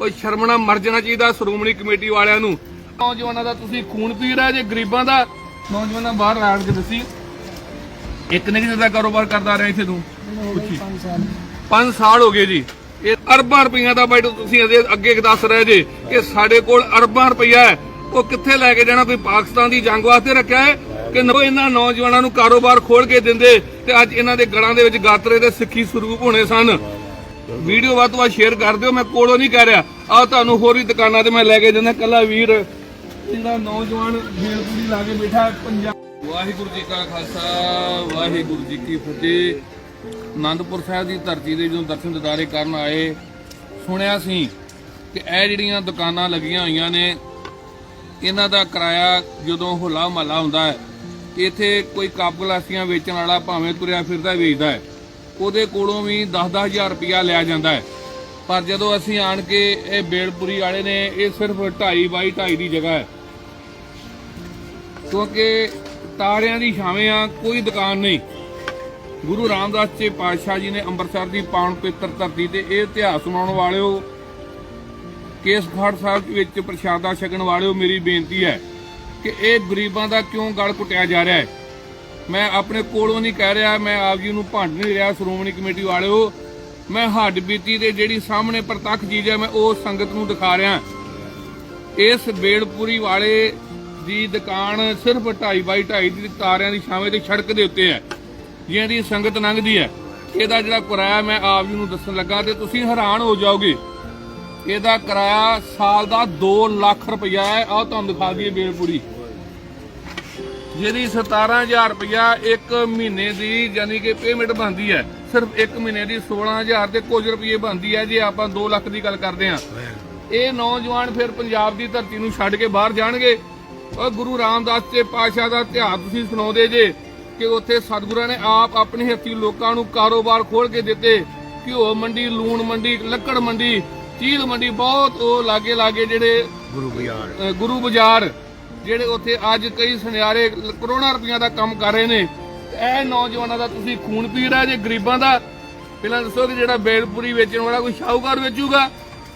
ਕੋਈ ਸ਼ਰਮਣਾ ਮਰ ਜਾਣਾ ਚਾਹੀਦਾ ਸ਼੍ਰੋਮਣੀ ਕਮੇਟੀ ਵਾਲਿਆਂ ਨੂੰ। ਨੌਜਵਾਨਾਂ ਦਾ ਤੁਸੀਂ ਖੂਨ ਪੀ ਰਿਹਾ ਜੇ ਗਰੀਬਾਂ ਦਾ। ਨੌਜਵਾਨਾਂ ਬਾਹਰ ਆਣ ਕੇ ਦੱਸੀ। ਇੱਕ ਨੇ ਕਿਹਦਾ ਕਾਰੋਬਾਰ ਕਰਦਾ ਰਿਹਾ ਇੱਥੇ ਤੂੰ। ਪੁੱਛੀ। 5 ਸਾਲ। ਹੋ ਗਏ ਜੀ। ਇਹ ਅਰਬਾਂ ਰੁਪਈਆ ਦਾ ਬੈਠੋ ਤੁਸੀਂ ਅਜੇ ਅੱਗੇ ਦੱਸ ਰਹੇ ਜੇ ਕਿ ਸਾਡੇ ਕੋਲ ਅਰਬਾਂ ਰੁਪਈਆ ਹੈ। ਉਹ ਕਿੱਥੇ ਲੈ ਕੇ ਜਾਣਾ? ਕੋਈ ਪਾਕਿਸਤਾਨ ਦੀ ਜੰਗ ਵਾਸਤੇ ਰੱਖਿਆ ਹੈ ਕਿ ਨੋ? ਇਹਨਾਂ ਨੌਜਵਾਨਾਂ ਨੂੰ ਕਾਰੋਬਾਰ ਖੋਲ ਕੇ ਦਿੰਦੇ ਤੇ ਅੱਜ ਇਹਨਾਂ ਦੇ ਗਲਾਂ ਦੇ ਵਿੱਚ ਗਾਤਰੇ ਦੇ ਸਿੱਖੀ ਸਰੂਪ ਹੋਣੇ ਸਨ। ਵੀਡੀਓ ਵੱਧ ਤੋਂ ਵੱਧ ਸ਼ੇਅਰ ਕਰ ਦਿਓ, ਮੈਂ ਕੋਲੋਂ ਨਹੀਂ ਕਹਿ ਰਿਹਾ। ਆ ਤੁਹਾਨੂੰ ਹੋਰ ਵੀ ਦੁਕਾਨਾਂ ਤੇ ਮੈਂ ਲੈ ਕੇ ਜਾਂਦਾ, ਕੱਲਾ ਵੀਰ, ਜਿਹੜਾ ਨੌਜਵਾਨ ਬੇਲਪੂਰੀ ਲਾ ਕੇ ਬੈਠਾ ਪੰਜਾਬ ਵਾਹਿਗੁਰੂ ਜੀ ਕਾ ਖਾਲਸਾ, ਵਾਹਿਗੁਰੂ ਜੀ ਕੀ ਫਤਿਹ। ਆਨੰਦਪੁਰ ਸਾਹਿਬ ਦੀ ਧਰਤੀ ਦੇ ਜਦੋਂ ਦਰਸ਼ਨ ਦਿਦਾਰੇ ਕਰਨ ਆਏ, ਸੁਣਿਆ ਸੀ ਕਿ ਇਹ ਜਿਹੜੀਆਂ ਦੁਕਾਨਾਂ ਲੱਗੀਆਂ ਹੋਈਆਂ ਨੇ, ਇਹਨਾਂ ਦਾ ਕਿਰਾਇਆ ਜਦੋਂ ਹੋਲਾ ਮਹੱਲਾ ਹੁੰਦਾ ਹੈ, ਇੱਥੇ ਕੋਈ ਕੱਪ ਗਲਾਸੀਆਂ ਵੇਚਣ ਵਾਲਾ ਭਾਵੇਂ ਤੁਰਿਆ ਫਿਰਦਾ ਵੇਚਦਾ ਹੈ। ਉਹਦੇ ਕੋਲੋਂ ਵੀ 10-10000 ਰੁਪਇਆ ਲਿਆ ਜਾਂਦਾ ਹੈ। ਪਰ ਜਦੋਂ ਅਸੀਂ ਆਣ ਕੇ ਇਹ ਬੇਲਪੁਰੀ ਵਾਲੇ ਨੇ, ਇਹ ਸਿਰਫ 2.5 ਬਾਈ 2.5 ਦੀ ਜਗ੍ਹਾ ਹੈ। ਕਿਉਂਕਿ ਤਾਰਿਆਂ ਦੀ ਛਾਵੇਂ ਆ, ਕੋਈ ਦੁਕਾਨ ਨਹੀਂ। ਗੁਰੂ ਰਾਮਦਾਸ ਜੀ ਪਾਤਸ਼ਾਹ ਜੀ ਨੇ ਅੰਮ੍ਰਿਤਸਰ ਦੀ ਪਾਵਨ ਪਵਿੱਤਰ ਧਰਤੀ ਤੇ ਇਹ ਇਤਿਹਾਸ ਸੁਣਾਉਣ ਵਾਲਿਓ, ਕੇਸਗੜ੍ਹ ਸਾਹਿਬ ਵਿੱਚ ਪ੍ਰਸ਼ਾਦਾ ਛਕਣ ਵਾਲਿਓ, ਮੇਰੀ ਬੇਨਤੀ ਹੈ ਕਿ ਇਹ ਗਰੀਬਾਂ ਦਾ ਕਿਉਂ ਗਲ ਘੁੱਟਿਆ ਜਾ ਰਿਹਾ ਹੈ? ਮੈਂ ਆਪਣੇ ਕੋਲੋਂ ਨਹੀਂ ਕਹਿ ਰਿਹਾ, ਮੈਂ ਆਪ ਜੀ ਨੂੰ ਭੰਡ ਨਹੀਂ ਰਿਹਾ, ਸ਼੍ਰੋਮਣੀ ਕਮੇਟੀ ਵਾਲਿਓ। ਮੈਂ ਹੱਡ ਬੀਤੀ ਦੇ ਜਿਹੜੀ ਸਾਹਮਣੇ ਪ੍ਰਤੱਖ ਚੀਜ਼ ਹੈ, ਮੈਂ ਉਹ ਸੰਗਤ ਨੂੰ ਦਿਖਾ ਰਿਹਾ। ਇਸ ਬੇੜਪੁਰੀ ਵਾਲੇ ਦੀ ਦੁਕਾਨ ਸਿਰਫ 2.5 ਬਾਈ 2.5 ਦੀ ਤਾਰਿਆਂ ਦੀ ਛਾਵੇਂ ਤੇ ਸੜਕ ਦੇ ਉੱਤੇ ਹੈ ਜਿਹਦੀ ਸੰਗਤ ਲੰਘਦੀ ਹੈ। ਇਹਦਾ ਜਿਹੜਾ ਕਿਰਾਇਆ ਮੈਂ ਆਪ ਜੀ ਨੂੰ ਦੱਸਣ ਲੱਗਾ ਤੇ ਤੁਸੀਂ ਹੈਰਾਨ ਹੋ ਜਾਓਗੇ। ਇਹਦਾ ਕਿਰਾਇਆ ਸਾਲ ਦਾ 2 ਲੱਖ ਰੁਪਇਆ ਹੈ। ਆਹ ਤੁਹਾਨੂੰ ਦਿਖਾ ਦਈਏ ਬੇੜਪੁਰੀ ਜਿਹਦੀ 17000 ਰੁਪਇਆ ਇੱਕ ਮਹੀਨੇ ਦੀ ਯਾਨੀ ਕਿ ਪੇਮੈਂਟ ਬਣਦੀ ਹੈ ਸਿਰਫ ਇੱਕ ਮਹੀਨੇ ਦੀ 16000 ਤੇ ਕੁਝ ਰੁਪਏ ਬਣਦੀ ਹੈ ਜੇ ਆਪਾਂ 2 ਲੱਖ ਦੀ ਗੱਲ ਕਰਦੇ ਹਾਂ। ਇਹ ਨੌਜਵਾਨ ਫਿਰ ਪੰਜਾਬ ਦੀ ਧਰਤੀ ਨੂੰ ਛੱਡ ਕੇ ਬਾਹਰ ਜਾਣਗੇ। ਉਹ ਗੁਰੂ ਰਾਮਦਾਸ ਤੇ ਪਾਸ਼ਾ ਦਾ ਇਤਿਹਾਸ ਤੁਸੀਂ ਸੁਣਾਉਂਦੇ ਜੇ ਕਿ ਉੱਥੇ ਸਤਿਗੁਰਾਂ ਨੇ ਆਪ ਆਪਣੇ ਹੱਥੀਂ ਲੋਕਾਂ ਨੂੰ ਕਾਰੋਬਾਰ ਖੋਲ ਕੇ ਦਿੱਤੇ। ਘਿਓ ਮੰਡੀ ਲੂਣ ਮੰਡੀ ਲੱਕੜ ਮੰਡੀ ਚੀਲ ਮੰਡੀ ਬਹੁਤ ਉਹ ਲਾਗੇ ਲਾਗੇ ਜਿਹੜੇ ਗੁਰੂ ਬਾਜ਼ਾਰ। ਗੁਰੂ ਬਾਜ਼ਾਰ। ਜਿਹੜੇ ਉੱਥੇ ਅੱਜ ਕਈ ਸੁਨਿਆਰੇ ਕਰੋੜਾਂ ਰੁਪਈਆ ਦਾ ਕੰਮ ਕਰ ਰਹੇ ਨੇ, ਇਹ ਨੌਜਵਾਨਾਂ ਦਾ ਤੁਸੀਂ ਖੂਨ ਪੀ ਰਿਹਾ ਜੇ ਗਰੀਬਾਂ ਦਾ? ਪਹਿਲਾਂ ਦੱਸੋ ਕਿ ਜਿਹੜਾ ਬੇਲਪੁਰੀ ਵੇਚਣ ਵਾਲਾ ਕੋਈ ਸ਼ਾਹੂਕਾਰ ਵੇਚੂਗਾ,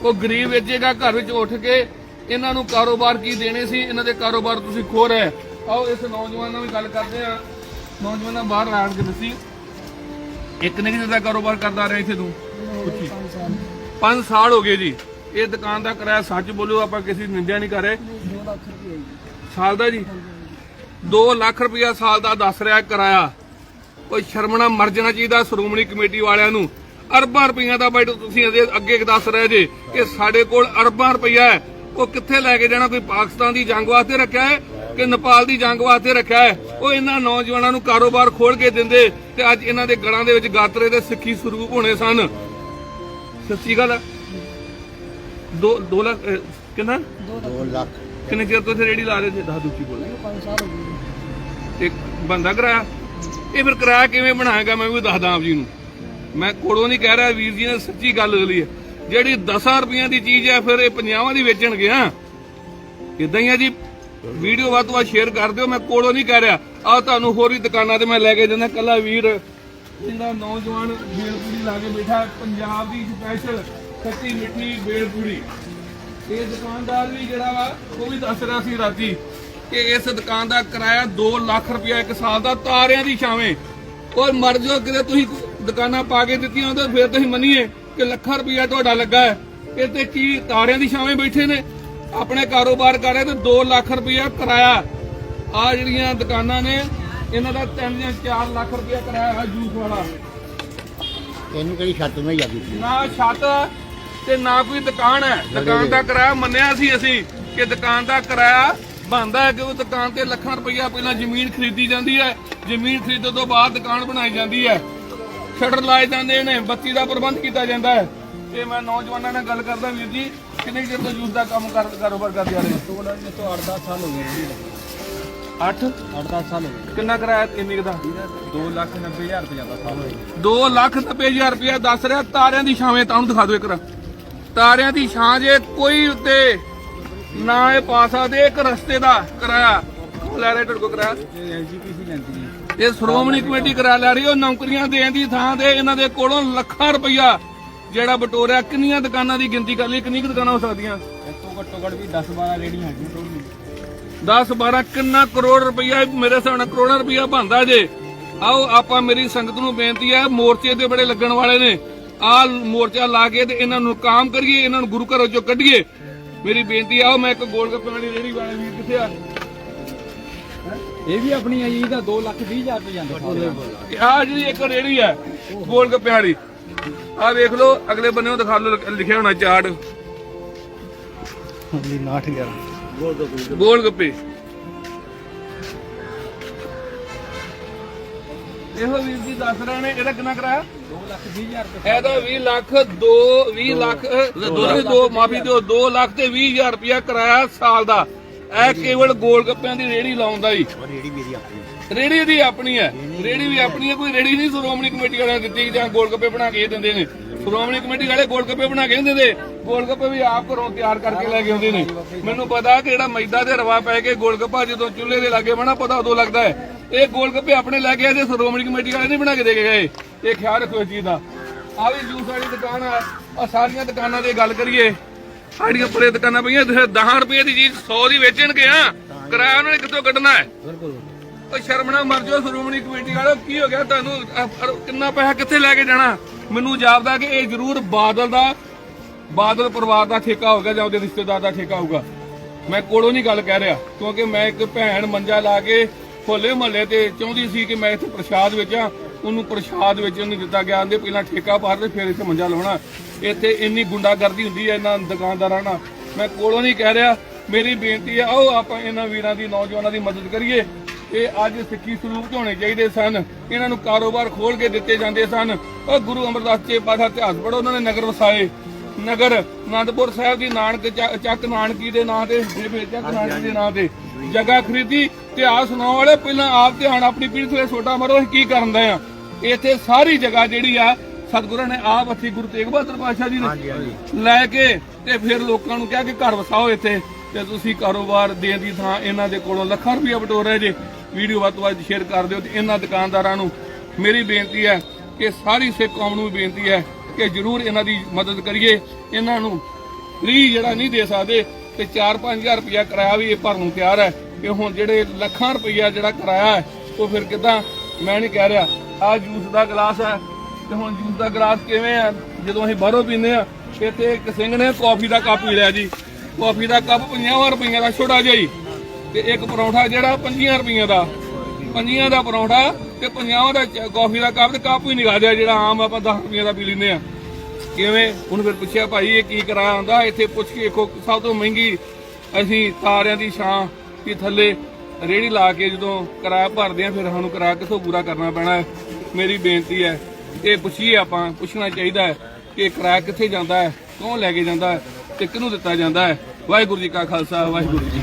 ਉਹ ਗਰੀਬ ਵੇਚੇਗਾ, ਘਰ ਵਿੱਚ ਉੱਠ ਕੇ ਇਹਨਾਂ ਨੂੰ ਕਾਰੋਬਾਰ ਕੀ ਦੇਣੇ ਸੀ, ਇਹਨਾਂ ਦੇ ਕਾਰੋਬਾਰ ਤੁਸੀਂ ਖੋ ਰਹੇ ਆਓ, ਇਸ ਨੌਜਵਾਨ ਨਾਲ ਵੀ ਗੱਲ ਕਰਦੇ ਆ ਨੌਜਵਾਨਾਂ ਬਾਹਰ ਆਣ ਕੇ ਦੱਸੀ ਇੱਕ ਨੇ ਕਿਹਦਾ ਕਾਰੋਬਾਰ ਕਰਦਾ ਰਿਹਾ ਇੱਥੇ ਤੂੰ? ਪੁੱਛੀ। 5 ਸਾਲ ਹੋ ਗਏ ਜੀ। ਇਹ ਦੁਕਾਨ ਦਾ ਕਿਰਾਇਆ ਸੱਚ ਬੋਲੋ, ਆਪਾਂ ਕਿਸੇ ਦੀ ਨਿੰਦਿਆ ਨਹੀਂ ਕਰ ਰਹੇ। ਸਾਲ ਦਾ ਜੀ। 2 ਲੱਖ ਰੁਪਇਆ ਸਾਲ ਦਾ ਦੱਸ ਰਿਹਾ ਕਿਰਾਇਆ। ਕੋਈ ਸ਼ਰਮਣਾ ਮਰ ਜਾਣਾ ਚਾਹੀਦਾ ਸ਼੍ਰੋਮਣੀ ਕਮੇਟੀ ਵਾਲਿਆਂ ਨੂੰ। ਅਰਬਾਂ ਰੁਪਈਆ ਦਾ ਬੈਠੋ ਤੁਸੀਂ ਅੱਗੇ ਦੱਸ ਰਹੇ ਜੇ ਕਿ ਸਾਡੇ ਕੋਲ ਅਰਬਾਂ ਰੁਪਈਆ ਹੈ। ਉਹ ਕਿੱਥੇ ਲੈ ਕੇ ਜਾਣਾ? ਕੋਈ ਪਾਕਿਸਤਾਨ ਦੀ ਜੰਗ ਵਾਸਤੇ ਰੱਖਿਆ ਹੈ ਕਿ ਨੇਪਾਲ ਦੀ ਜੰਗ ਵਾਸਤੇ ਰੱਖਿਆ ਹੈ? ਉਹ ਇਹਨਾਂ ਨੌਜਵਾਨਾਂ ਨੂੰ ਕਾਰੋਬਾਰ ਖੋਲ ਕੇ ਦਿੰਦੇ ਤੇ ਅੱਜ ਇਹਨਾਂ ਦੇ ਗਲਾਂ ਦੇ ਵਿੱਚ ਗਾਤਰੇ ਦੇ ਸਿੱਖੀ ਸਰੂਪ ਹੋਣੇ ਸਨ। ਸੱਚੀ ਗੱਲ ਹੈ? ਦੋ 2 ਲੱਖ ਅਹ, ਕਿੰਨਾ? 2 ਲੱਖ। ਕਿੰਨੇ ਚਿਰ ਤੋਂ ਇੱਥੇ ਰੇੜੀ ਲਾ ਰਹੇ ਸੀ ਦੱਸ ਦੁੱਚੀ ਬੋਲ। ਤੇ ਬੰਦਾ ਕਰਾਇਆ? ਇਹ ਫਿਰ ਕਿਰਾਇਆ ਕਿਵੇਂ ਬਣਾਏਗਾ? ਮੈਂ ਵੀ ਦੱਸਦਾ ਆਪ ਜੀ ਨੂੰ। ਮੈਂ ਕੋਲੋਂ ਨਹੀਂ ਕਹਿ ਰਿਹਾ ਵੀਰ ਜੀ ਨੇ ਸੱਚੀ ਗੱਲ ਅਗਲੀ ਹੈ। ਜਿਹੜੀ 10 ਰੁਪਈਆਂ ਦੀ ਚੀਜ਼ ਹੈ ਫਿਰ ਇਹ 50 ਦੀ ਵੇਚਣਗੇ ਹਾਂ। ਇਦਾਂ ਹੀ ਆ ਜੀ। ਵੀਡੀਓ ਵੱਧ ਤੋਂ ਵੱਧ ਸ਼ੇਅਰ ਕਰ ਦਿਓ। ਮੈਂ ਕੋਲੋਂ ਨਹੀਂ ਕਹਿ ਰਿਹਾ। ਆ ਤੁਹਾਨੂੰ ਹੋਰ ਵੀ ਦੁਕਾਨਾਂ ਤੇ ਮੈਂ ਲੈ ਕੇ ਜਾਂਦਾ। ਕੱਲਾ ਵੀਰ ਜਿਹੜਾ ਨੌਜਵਾਨ ਬੇਲਪੂਰੀ ਲਾ ਕੇ ਬੈਠਾ ਪੰਜਾਬ ਦੀ ਸਪੈਸ਼ਲ ਖੱਟੀ ਮਿੱਠੀ ਬੇਲਪੂਰੀ। ਇਹ ਦੁਕਾਨਦਾਰ ਵੀ ਜਿਹੜਾ ਵਾ ਉਹ ਵੀ ਦੱਸ ਰਿਹਾ ਸੀ ਰਾਤੀ ਕਿ ਇਸ ਦੁਕਾਨ ਦਾ ਕਿਰਾਇਆ 2 ਲੱਖ ਰੁਪਇਆ ਇੱਕ ਸਾਲ ਦਾ ਤਾਰਿਆਂ ਦੀ ਛਾਵੇਂ। ਔਰ ਮਰ ਜਾਓ ਕਿਤੇ ਤੁਸੀਂ ਦੁਕਾਨਾਂ ਪਾ ਕੇ ਦਿੱਤੀਆਂ ਤਾਂ ਫਿਰ ਤੁਸੀਂ ਮੰਨੀਏ ਕਿ ਲੱਖਾਂ ਰੁਪਇਆ ਤੁਹਾਡਾ ਲੱਗਾ ਹੈ। ਇਹ ਤੇ ਕੀ ਤਾਰਿਆਂ ਦੀ ਛਾਵੇਂ ਬੈਠੇ ਨੇ? ਆਪਣੇ ਕਾਰੋਬਾਰ ਕਰ ਰਹੇ ਤੇ 2 ਲੱਖ ਰੁਪਇਆ ਕਿਰਾਇਆ। ਆ ਜਿਹੜੀਆਂ ਦੁਕਾਨਾਂ ਨੇ ਇਹਨਾਂ ਦਾ 3 ਜਾਂ 4 ਲੱਖ ਰੁਪਇਆ ਕਿਰਾਇਆ ਹੈ ਜੂਸ ਵਾਲਾ। ਇਹਨੂੰ ਕਿਹੜੀ ਛੱਤ ਨਹੀਂ ਸੀ? ਨਾ ਛੱਤ ਤੇ ਨਾ ਕੋਈ ਦੁਕਾਨ ਹੈ। ਦੁਕਾਨ ਦਾ ਕਿਰਾਇਆ ਮੰਨਿਆ ਸੀ ਅਸੀਂ ਕਿ ਦੁਕਾਨ ਦਾ ਕਿਰਾਇਆ ਬਣਦਾ ਹੈ ਕਿ ਉਹ ਦੁਕਾਨ ਤੇ ਲੱਖਾਂ ਰੁਪਈਆ ਪਹਿਲਾਂ ਜ਼ਮੀਨ ਖਰੀਦੀ ਜਾਂਦੀ ਹੈ। ਜ਼ਮੀਨ ਖਰੀਦਣ ਤੋਂ ਬਾਅਦ ਦੁਕਾਨ ਬਣਾਈ ਜਾਂਦੀ ਹੈ। ਸ਼ਟਰ ਲਾਏ ਜਾਂਦੇ ਨੇ ਬੱਤੀ ਦਾ ਪ੍ਰਬੰਧ ਕੀਤਾ ਜਾਂਦਾ ਹੈ। ਤੇ ਮੈਂ ਨੌਜਵਾਨਾਂ ਨਾਲ ਗੱਲ ਕਰਦਾ ਵੀਰ ਜੀ ਕਿੰਨੇ ਚਿਰ ਤੋਂ ਜੂਸ ਦਾ ਕੰਮ ਕਰ ਕਾਰੋਬਾਰ ਕਰਦੇ ਆ ਰਹੇ ਤੋਂ 8-10 ਸਾਲ ਹੋ ਗਏ ਜੀ। 8 8-10 ਸਾਲ ਹੋ ਗਏ। ਕਿੰਨਾ ਕਿਰਾਇਆ ਇੰਨੀ ਕੁ ਦਾ? 2 ਲੱਖ 90 ਹਜ਼ਾਰ ਰੁਪਏ ਦਾ ਸਾਲ ਹੋਇਆ 2 ਲੱਖ 90 ਹਜ਼ਾਰ ਰੁਪਇਆ ਦੱਸ ਰਿਹਾ ਤਾਰਿਆਂ ਦੀ ਛਾਵੇਂ ਤੁਹਾਨੂੰ ਦਿਖਾ ਦਿਓ ਇੱਕ ਵਾਰ। ਤਾਰਿਆਂ ਦੀ ਛਾਂ ਜੇ ਕੋਈ ਉੱਤੇ ਨਾ ਇਹ ਪਾ ਸਕਦੇ ਇੱਕ ਰਸਤੇ ਦਾ ਕਿਰਾਇਆ। ਉਹ ਲੈ ਰਹੇ ਤੁਹਾਡੇ ਕੋਲ ਕਿਰਾਇਆ। ਐਜੀਪੀਸੀ ਲੈਂਦੀ ਹੈ ਇਹ ਸ਼੍ਰੋਮਣੀ ਕਮੇਟੀ ਕਰਾ ਲੈ ਰਹੀ ਉਹ ਨੌਕਰੀਆਂ ਦੇਣ ਦੀ ਥਾਂ ਤੇ ਇਹਨਾਂ ਦੇ ਕੋਲੋਂ ਲੱਖਾਂ ਰੁਪਈਆ ਜਿਹੜਾ ਬਟੋਰਿਆ ਕਿੰਨੀਆਂ ਦੁਕਾਨਾਂ ਦੀ ਗਿਣਤੀ ਕਰ ਲਈ ਕਿੰਨੀ ਕੁ ਦੁਕਾਨਾਂ ਹੋ ਸਕਦੀਆਂ? ਤੋਂ ਘੱਟੋ ਘੱਟ ਵੀ 10 12 ਰੇੜੀਆਂ ਹੈਗੀਆਂ ਟੋਟਲ। 10 12 ਕਿੰਨਾ ਕਰੋੜ ਰੁਪਈਆ ਮੇਰੇ ਹਿਸਾਬ ਨਾਲ ਕਰੋੜਾਂ ਰੁਪਈਆ ਬਣਦਾ ਜੇ। ਆਓ ਆਪਾਂ ਮੇਰੀ ਸੰਗਤ ਨੂੰ ਬੇਨਤੀ ਹੈ ਮੋਰਚੇ ਤੇ ਬੜੇ ਲੱਗਣ ਵਾਲੇ ਨੇ। ਆਹ ਮੋਰਚਾ ਲਾ ਕੇ ਤੇ ਇਹਨਾਂ ਨੂੰ ਕਾਮ ਕਰੀਏ ਇਹਨਾਂ ਨੂੰ ਗੁਰੂ ਘਰੋਂ ਚੋਂ ਕੱਢੀਏ। ਮੇਰੀ ਬੇਨਤੀ ਆਓ ਮੈਂ ਇੱਕ ਗੋਲ ਗੱਪੇ ਵਾਲੀ ਰੇੜੀ ਵਾਲੇ ਵੀਰ ਕਿੱਥੇ ਆ? ਇਹ ਵੀ ਆਪਣੀ ਆਈ ਇਹਦਾ 2 ਲੱਖ 20 ਹਜ਼ਾਰ ਰੁਪਏ ਜਾਂਦਾ ਆ। ਜਿਹੜੀ ਇੱਕ ਰੇੜੀ ਹੈ ਗੋਲ ਗੱਪੇ ਵਾਲੀ ਆ ਵੇਖ ਲਓ ਅਗਲੇ ਬੰਨੇ ਦਿਖਾ ਲਓ ਲਿਖਿਆ ਹੋਣਾ ਚਾਰਟ। ਹਾਂਜੀ 911 ਗੋਲ ਗੱਪੇ ਗੋਲ ਗੱਪੇ ਇਹੋ ਵੀਰ ਜੀ ਦੱਸ ਰਹੇ ਨੇ ਇਹਦਾ ਕਿੰਨਾ ਕਰਾਇਆ? 2 ਲੱਖ 20 ਹਜ਼ਾਰ ਰੁਪਏ ਇਹਦਾ 20 ਲੱਖ 2 20 ਲੱਖ ਦੋ ਦੇ ਦੋ ਮਾਫੀ ਦਿਓ 2 ਲੱਖ ਤੇ 20 ਹਜ਼ਾਰ ਰੁਪਇਆ ਕਰਾਇਆ ਸਾਲ ਦਾ। ਇਹ ਕੇਵਲ ਗੋਲ ਗੱਪਿਆਂ ਦੀ ਰੇੜੀ ਲਾਉਂਦਾ ਹੀ। ਔਰ ਰੇੜੀ ਮੇਰੀ ਆਪਣੀ ਰੇੜੀ ਦੀ ਆਪਣੀ ਹੈ। ਰੇੜੀ ਵੀ ਆਪਣੀ ਹੈ। ਕੋਈ ਰੇੜੀ ਨਹੀਂ ਸ਼੍ਰੋਮਣੀ ਕਮੇਟੀ ਵਾਲਿਆਂ ਨੇ ਦਿੱਤੀ ਜਾਂ ਗੋਲ ਗੱਪੇ ਬਣਾ ਕੇ ਇਹ ਦਿੰਦੇ ਨੇ। ਸ਼੍ਰੋਮਣੀ ਕਮੇਟੀ ਵਾਲੇ ਗੋਲ ਗੱਪੇ ਬਣਾ ਕੇ ਦਿੰਦੇ। ਗੋਲ ਗੱਪੇ ਵੀ ਆਪ ਘਰੋਂ ਤਿਆਰ ਕਰਕੇ ਲੈ ਕੇ ਆਉਂਦੇ ਨੇ। ਮੈਨੂੰ ਪਤਾ ਕਿ ਜਿਹੜਾ ਮੈਦਾ ਦੇ ਰਵਾ ਪੈ ਕੇ ਗੋਲ ਗੱਪਾ ਜਦੋਂ ਚੁੱਲ੍ਹੇ ਦੇ ਲਾਗੇ ਬਣਾ ਪਤਾ ਉਦੋਂ ਲੱਗਦਾ ਹੈ। ਇਹ ਗੋਲ ਗੱਪੇ ਆਪਣੇ ਲੈ ਕੇ ਆਏ ਤੇ ਸ਼੍ਰੋਮਣੀ ਕਮੇਟੀ ਵਾਲੇ ਨਹੀਂ ਬਣਾ ਕੇ ਦੇ ਕੇ ਗਏ। ਇਹ ਖਿਆਲ ਰੱਖੋ ਇਸ ਚੀਜ਼ ਦਾ। ਆ ਵੀ ਜੂਸ ਵਾਲੀ ਦੁਕਾਨ ਆ। ਆ ਸਾਰੀਆਂ ਦੁਕਾਨਾਂ ਦੀ ਗੱਲ ਕਰੀਏ ਸਾਡੀਆਂ ਪਰੇ ਦੁਕਾਨਾਂ ਪਈਆਂ ਤੇ 10 ਰੁਪਏ ਦੀ ਚੀਜ਼ 100 ਦੀ ਵੇਚਣਗੇ ਆ ਕਿਰਾਇਆ ਉਹਨਾਂ ਨੇ ਕਿੱਥੋਂ ਕੱਢਣਾ ਹੈ? ਬਿਲਕੁਲ ਉਹ ਸ਼ਰਮ ਮਰ ਜਾਓ, ਸ਼੍ਰੋਮਣੀ ਕਮੇਟੀ ਵਾਲੋ, ਕੀ ਹੋ ਗਿਆ ਤੁਹਾਨੂੰ? ਕਿੰਨਾ ਪੈਸਾ ਕਿੱਥੇ ਲੈ ਕੇ ਜਾਣਾ? ਮੈਨੂੰ ਜਾਪਦਾ ਕਿ ਇਹ ਜ਼ਰੂਰ ਬਾਦਲ ਦਾ, ਬਾਦਲ ਪਰਿਵਾਰ ਦਾ ਠੇਕਾ ਹੋਗਾ ਜਾਂ ਉਹਦੇ ਰਿਸ਼ਤੇਦਾਰ ਦਾ ਠੇਕਾ ਹੋਊਗਾ। ਮੈਂ ਕੋਲੋਂ ਨਹੀਂ ਗੱਲ ਕਹਿ ਰਿਹਾ, ਕਿਉਂਕਿ ਮੈਂ ਇੱਕ ਭੈਣ ਮੰਜਾ ਲਾ ਕੇ ਹੋਲੇ ਮਹੱਲੇ ਤੇ ਚਾਹੁੰਦੀ ਸੀ ਕਿ ਮੈਂ ਇੱਥੇ ਪ੍ਰਸ਼ਾਦ ਵੇਚਾਂ, ਉਹਨੂੰ ਪ੍ਰਸ਼ਾਦ ਵੇਚਣ ਨਹੀਂ ਦਿੱਤਾ ਗਿਆ, ਆਂਦੇ ਪਹਿਲਾਂ ਠੇਕਾ ਭਰ ਤੇ ਫਿਰ ਇੱਥੇ ਮੰਜਾ ਲਾਉਣਾ। ਇੱਥੇ ਇੰਨੀ ਗੁੰਡਾਗਰਦੀ ਹੁੰਦੀ ਹੈ ਇਹਨਾਂ ਦੁਕਾਨਦਾਰਾਂ ਨਾਲ। ਮੈਂ ਕੋਲੋਂ ਨਹੀਂ ਕਹਿ ਰਿਹਾ, ਮੇਰੀ ਬੇਨਤੀ ਹੈ, ਆਓ ਆਪਾਂ ਇਹਨਾਂ ਵੀਰਾਂ ਦੀ, ਨੌਜਵਾਨਾਂ ਦੀ ਮਦਦ ਕਰੀਏ। ਇਹ ਅੱਜ ਸਿੱਖੀ ਸਰੂਪ 'ਚ ਹੋਣੇ ਚਾਹੀਦੇ ਸਨ। ਇਹਨਾਂ ਨੂੰ ਕਾਰੋਬਾਰ ਖੋਲ ਕੇ ਦਿੱਤੇ ਜਾਂਦੇ ਸਨ। ਉਹ ਗੁਰੂ ਅਮਰਦਾਸ ਜੀ ਪਾਸਾ ਇਤਿਹਾਸ ਪੜੋ ਉਹਨਾਂ ਨੇ ਨਗਰ ਵਸਾਏ। ਨਗਰ ਅਨੰਦਪੁਰ ਸਾਹਿਬ ਦੀ ਨਾਨਕ ਚੱਕ- ਨਾਨਕੀ ਦੇ ਨਾਂ ਤੇ ਬੇਬੇ ਚੱਕ ਨਾਨਕੀ ਦੇ ਨਾਂ ਤੇ ਜਗ੍ਹਾ ਖਰੀਦੀ ਇਤਿਹਾਸ ਸੁਣਾਉਣ ਵਾਲੇ ਪਹਿਲਾਂ ਆਪ ਧਿਆਨ ਆਪਣੀ ਪੀੜ੍ਹੀ ਤੇ ਛੋਟਾ ਮਾਰੋ ਅਸੀਂ ਕੀ ਕਰਨ ਦੇ ਆ? ਇੱਥੇ ਸਾਰੀ ਜਗ੍ਹਾ ਜਿਹੜੀ ਆ ਸਤਿਗੁਰਾਂ ਨੇ ਆਪ ਅਸੀਂ ਗੁਰੂ ਤੇਗ ਬਹਾਦਰ ਪਾਤਸ਼ਾਹ ਜੀ ਨੇ। ਲੈ ਕੇ ਤੇ ਫਿਰ ਲੋਕਾਂ ਨੂੰ ਕਿਹਾ ਕਿ ਘਰ ਵਸਾਓ ਇੱਥੇ ਤੇ ਤੁਸੀਂ ਕਾਰੋਬਾਰ ਦੇਣ ਦੀ ਥਾਂ ਇਹਨਾਂ ਦੇ ਕੋਲੋਂ ਲੱਖਾਂ ਰੁਪਇਆ ਬਟੋਰ ਜੇ। ਵੀਡੀਓ ਵੱਧ ਤੋਂ ਵੱਧ ਸ਼ੇਅਰ ਕਰ ਦਿਓ ਤੇ ਇਹਨਾਂ ਦੁਕਾਨਦਾਰਾਂ ਨੂੰ ਮੇਰੀ ਬੇਨਤੀ ਹੈ ਕਿ ਸਾਰੀ ਸਿੱਖ ਕੌਮ ਨੂੰ ਵੀ ਬੇਨਤੀ ਹੈ ਕਿ ਜਰੂਰ ਇਹਨਾਂ ਦੀ ਮਦਦ ਕਰੀਏ। ਇਹਨਾਂ ਨੂੰ ਫ੍ਰੀ ਜਿਹੜਾ ਨਹੀਂ ਦੇ ਸਕਦੇ ਤੇ 4-5000 ਰੁਪਇਆ ਕਿਰਾਇਆ ਵੀ ਇਹ ਭਰਨ ਨੂੰ ਤਿਆਰ ਹੈ ਕਿ ਹੁਣ ਜਿਹੜੇ ਲੱਖਾਂ ਰੁਪਇਆ ਜਿਹੜਾ ਕਿਰਾਇਆ ਹੈ, ਉਹ ਫਿਰ ਕਿਦਾਂ? ਮੈਂ ਨਹੀਂ ਕਹਿ ਰਿਹਾ। ਆ ਜੂਸ ਦਾ ਗਲਾਸ ਹੈ। ਤੇ ਹੁਣ ਜੂਸ ਦਾ ਗਲਾਸ ਕਿਵੇਂ ਆ ਜਦੋਂ ਅਸੀਂ ਬਾਹਰੋਂ ਪੀਂਦੇ ਆ ਇੱਥੇ ਇੱਕ ਸਿੰਘ ਨੇ ਕਾਫੀ ਦਾ ਕੱਪ ਪੀ ਲਿਆ ਜੀ। ਕਾਫੀ ਦਾ ਕੱਪ 50 ਰੁਪਈਆ ਦਾ ਛੋਟਾ ਜਿਹਾ ਜੀ ਤੇ ਇੱਕ ਪਰੌਂਠਾ ਜਿਹੜਾ 25 ਰੁਪਈਆ ਦਾ। ਪੰਜੀਆਂ ਦਾ ਪਰੌਂਠਾ ਤੇ 50 ਦਾ ਚ- ਕਾਫੀ ਦਾ ਕੱਪ ਤੇ ਕੱਪ ਹੀ ਨਿਗਾ ਦਿਆ ਜਿਹੜਾ ਆਮ ਆਪਾਂ 10 ਰੁਪਈਆ ਦਾ ਪੀ ਲੈਂਦੇ ਆ। ਕਿਵੇਂ? ਉਹਨੂੰ ਫਿਰ ਪੁੱਛਿਆ ਭਾਈ ਇਹ ਕੀ ਕਰਾਇਆ ਹੁੰਦਾ? ਇੱਥੇ ਪੁੱਛ ਕੇ ਦੇਖੋ ਸਭ ਤੋਂ ਮਹਿੰਗੀ ਅਸੀਂ ਤਾਰਿਆਂ ਦੀ ਛਾਂ ਵੀ ਥੱਲੇ ਰੇੜੀ ਲਾ ਕੇ ਜਦੋਂ ਕਿਰਾਇਆ ਭਰਦੇ ਆ, ਫਿਰ ਸਾਨੂੰ ਕਿਰਾਇਆ ਕਿੱਥੋਂ ਪੂਰਾ ਕਰਨਾ ਪੈਣਾ ਹੈ? ਮੇਰੀ ਬੇਨਤੀ ਹੈ, ਇਹ ਪੁੱਛੀਏ ਆਪਾਂ, ਪੁੱਛਣਾ ਚਾਹੀਦਾ ਹੈ ਕਿ ਕਿਰਾਇਆ ਕਿੱਥੇ ਜਾਂਦਾ ਹੈ, ਕੌਣ ਲੈ ਕੇ ਜਾਂਦਾ ਹੈ ਤੇ ਕਿਹਨੂੰ ਦਿੱਤਾ ਜਾਂਦਾ ਹੈ? ਵਾਹਿਗੁਰੂ ਜੀ ਕਾ ਖਾਲਸਾ, ਵਾਹਿਗੁਰੂ ਜੀ